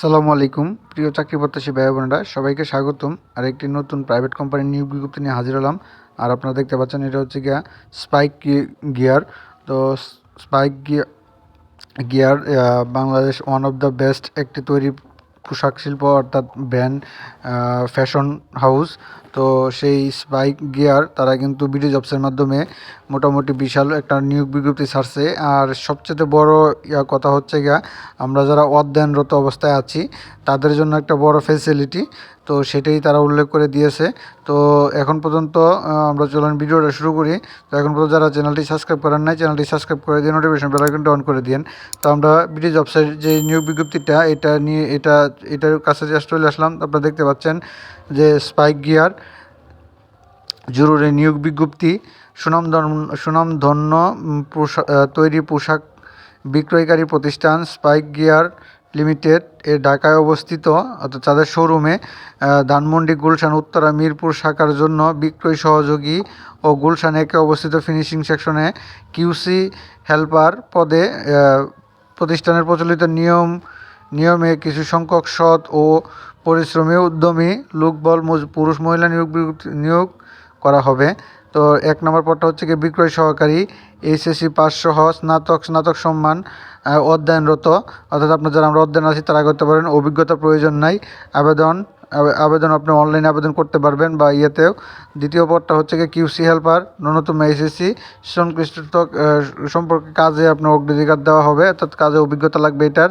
সালামু আলাইকুম। প্রিয় চাকরি প্রত্যাশী ভাই বোনেরা, সবাইকে স্বাগতম। আর একটি নতুন প্রাইভেট কোম্পানির নিয়োগ বিজ্ঞপ্তি নিয়ে হাজির হলাম। আর আপনারা দেখতে পাচ্ছেন, এটা হচ্ছে গিয়া স্পাইক গিয়ার তো Spike Gear Gear Bangladesh one of the best একটি তৈরি পোশাক শিল্প অর্থাৎ ব্যান্ড ফ্যাশন হাউস, তো সেই স্পাইক গিয়ার তারা কিন্তু বিডি জবসের মাধ্যমে মোটামুটি বিশাল একটা নিয়োগ বিজ্ঞপ্তি ছাড়ছে। আর সবচেয়ে বড় ইয়া কথা হচ্ছে গিয়া, আমরা যারা অধ্যয়নরত অবস্থায় আছি, তাদের জন্য একটা বড় ফেসিলিটি তো সেটাই তারা উল্লেখ করে দিয়েছে। তো এখন পর্যন্ত আমরা চলুন ভিডিওটা শুরু করি। তো এখন পর্যন্ত যারা চ্যানেলটি সাবস্ক্রাইব করেন নাই, চ্যানেলটি সাবস্ক্রাইব করে দিয়ে নোটিফিকেশন বেল আইকনটা অন করে দিন তো আমরা বিডি জবসের যে নিয়োগ বিজ্ঞপ্তিটা, এটা নিয়ে, এটা, এটার কাছে জাস্ট চলে আসলাম। আপনারা দেখতে পাচ্ছেন যে স্পাইক গিয়ার জরুরি নিয়োগ বিজ্ঞপ্তি সুনামধন্য সুনামধন্য পোশাক তৈরি পোশাক বিক্রয়কারী প্রতিষ্ঠান স্পাইক গিয়ার লিমিটেড এর ঢাকায় অবস্থিত, অর্থাৎ তাদের শোরুমে ধানমন্ডি, গুলশান, উত্তরা, মিরপুর শাখার জন্য বিক্রয় সহযোগী ও গুলশান একে অবস্থিত ফিনিশিং সেকশনে কিউসি হেল্পার পদে প্রতিষ্ঠানের প্রচলিত নিয়ম, নিয়মে কিছু সংখ্যক সৎ ও পরিশ্রমী উদ্যমী, লোকবল পুরুষ, মহিলা নিয়োগ নিয়োগ করা হবে। তো এক নম্বর পদটা হচ্ছে কি বিক্রয় সহকারী এইচএসসি পাস সহ স্নাতক স্নাতক সম্মান অধ্যয়নরত। অর্থাৎ আপনার যারা আমরা অধ্যয়ন আছি, তারা করতে পারেন অভিজ্ঞতা প্রয়োজন নাই। আবেদন আবেদন আপনি অনলাইনে আবেদন করতে পারবেন বা ইয়েতেও। দ্বিতীয় পদটা হচ্ছে কি কিউসি হেল্পার ন্যূনতম এসএসসি সংশ্লিষ্ট সম্পর্কে কাজে আপনার অগ্রাধিকার দেওয়া হবে, অর্থাৎ কাজে অভিজ্ঞতা লাগবে এটার।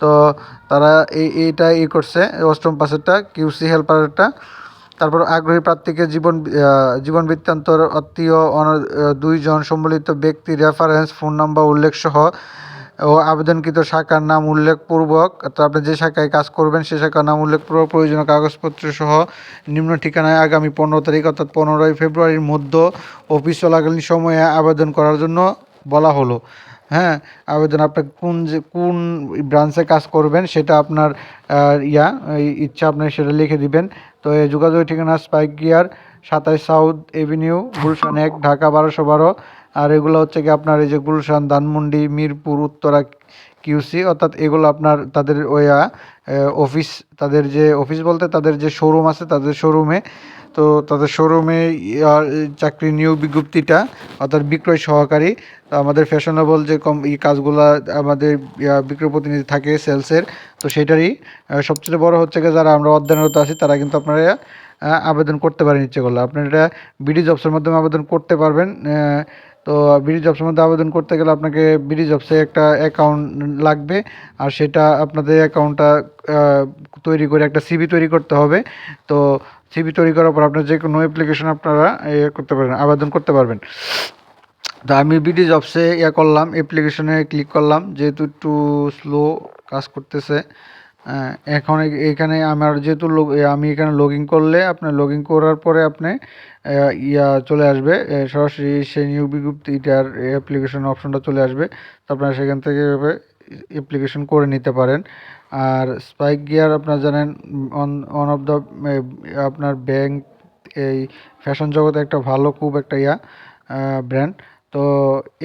তো তারা এই, এইটা ই করছে, অষ্টম পাশেরটা কিউসি হেল্পারটা তারপর আগ্রহী প্রার্থীকে জীবন জীবন বৃত্তান্তর, আত্মীয় দুইজন সম্বলিত ব্যক্তি রেফারেন্স ফোন নাম্বার উল্লেখ সহ ও আবেদনকৃত শাখার নাম উল্লেখপূর্বক, অর্থাৎ আপনি যে শাখায় কাজ করবেন, সে শাখার নাম উল্লেখপূর্বক প্রয়োজনীয় কাগজপত্র সহ নিম্ন ঠিকানায় আগামী পনেরো তারিখ, অর্থাৎ পনেরোই ফেব্রুয়ারির মধ্যে অফিস চলাকালীন সময়ে আবেদন করার জন্য বলা হলো। হ্যাঁ আবেদন আপনি কোন যে, কোন ব্রাঞ্চে কাজ করবেন, সেটা আপনার ইয়া ইচ্ছা আপনি সেটা লিখে দিবেন। তো এই যোগাযোগ ঠিকানা স্পাইক গিয়ার, সাতাইশ সাউথ এভিনিউ, গুলশান এক, ঢাকা বারোশো বারো। আর এগুলো হচ্ছে কি আপনার এই যে গুলশান, ধানমন্ডি, মিরপুর, উত্তরা, কিউসি, অর্থাৎ এগুলো আপনার তাদের ওয়া অফিস, তাদের যে অফিস বলতে তাদের যে শোরুম আছে তাদের শোরুমে তো তাদের শোরুমে চাকরি নিয়োগ বিজ্ঞপ্তিটা, অর্থাৎ বিক্রয় সহকারী আমাদের ফ্যাশনেবল যে কম, এই কাজগুলো আমাদের বিক্রয় প্রতিনিধি থাকে সেলসের তো সেটারই সবচেয়ে বড় হচ্ছে যারা আমরা অধ্যয়নরত আছি তারা কিন্তু আপনারা আবেদন করতে পারেন ইচ্ছে করলে। আপনারা এটা বিডি জবসের মাধ্যমে আবেদন করতে পারবেন। তো বিডি জবসের মধ্যে আবেদন করতে গেলে আপনাকে বিডি জবসে একটা অ্যাকাউন্ট লাগবে। আর সেটা আপনাদের অ্যাকাউন্টটা তৈরি করে একটা সিবি তৈরি করতে হবে। তো সিবি তৈরি করার পর আপনার যে কোনো অ্যাপ্লিকেশন আপনারা ইয়ে করতে পারবেন আবেদন করতে পারবেন। তো আমি বিডি জবসে ইয়ে করলাম অ্যাপ্লিকেশনে ক্লিক করলাম। যেহেতু একটু স্লো কাজ করতেছে এখন এখানে আমার যেহেতু আমি এখানে লগ ইন করলে আপনার লগ ইন করার পরে আপনি ইয়া চলে আসবে সরাসরি সেই নিয়োগ বিজ্ঞপ্তিটার অ্যাপ্লিকেশন অপশনটা চলে আসবে। তো আপনারা সেখান থেকে অ্যাপ্লিকেশন করে নিতে পারেন। আর স্পাইক গিয়ার আপনারা জানেন অন ওয়ান অফ দ্য আপনার ব্যাংক এই ফ্যাশন জগতে একটা ভালো খুব একটা ইয়া ব্র্যান্ড তো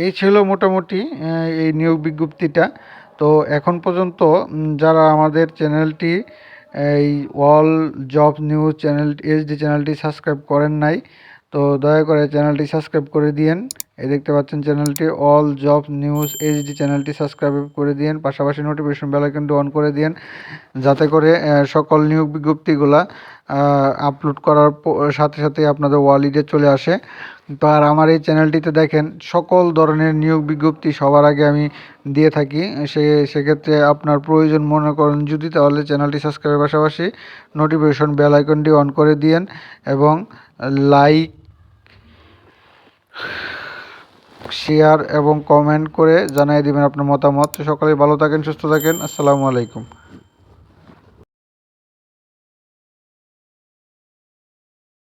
এই ছিল মোটামুটি এই নিয়োগ বিজ্ঞপ্তিটা। তো এখন পর্যন্ত যারা আমাদের চ্যানেলটি, এই all job news channel, HD চ্যানেলটি সাবস্ক্রাইব করেন নাই, তো দয়া করে চ্যানেলটি সাবস্ক্রাইব করে দিয়েন। এই দেখতে পাচ্ছেন চ্যানেলটি অল জব নিউজ এইচডি চ্যানেলটি সাবস্ক্রাইব করে দিন পাশাপাশি নোটিফিকেশন বেল আইকনটি অন করে দিন যাতে করে সকল নিয়োগ বিজ্ঞপ্তিগুলা আপলোড করার সাথে সাথে আপনাদের ওয়ালিডে চলে আসে। তো আর আমার এই চ্যানেলটিতে দেখেন, সকল ধরনের নিয়োগ বিজ্ঞপ্তি সবার আগে আমি দিয়ে থাকি। সে, সেক্ষেত্রে আপনার প্রয়োজন মনে করেন যদি, তাহলে চ্যানেলটি সাবস্ক্রাইবের পাশাপাশি নোটিফিকেশন বেল আইকনটি অন করে দিয়েন এবং লাইক শেয়ার এবং কমেন্ট করে জানিয়ে দিবেন আপনার মতামত। সকলেই ভালো থাকেন, সুস্থ থাকেন। আসসালামু আলাইকুম।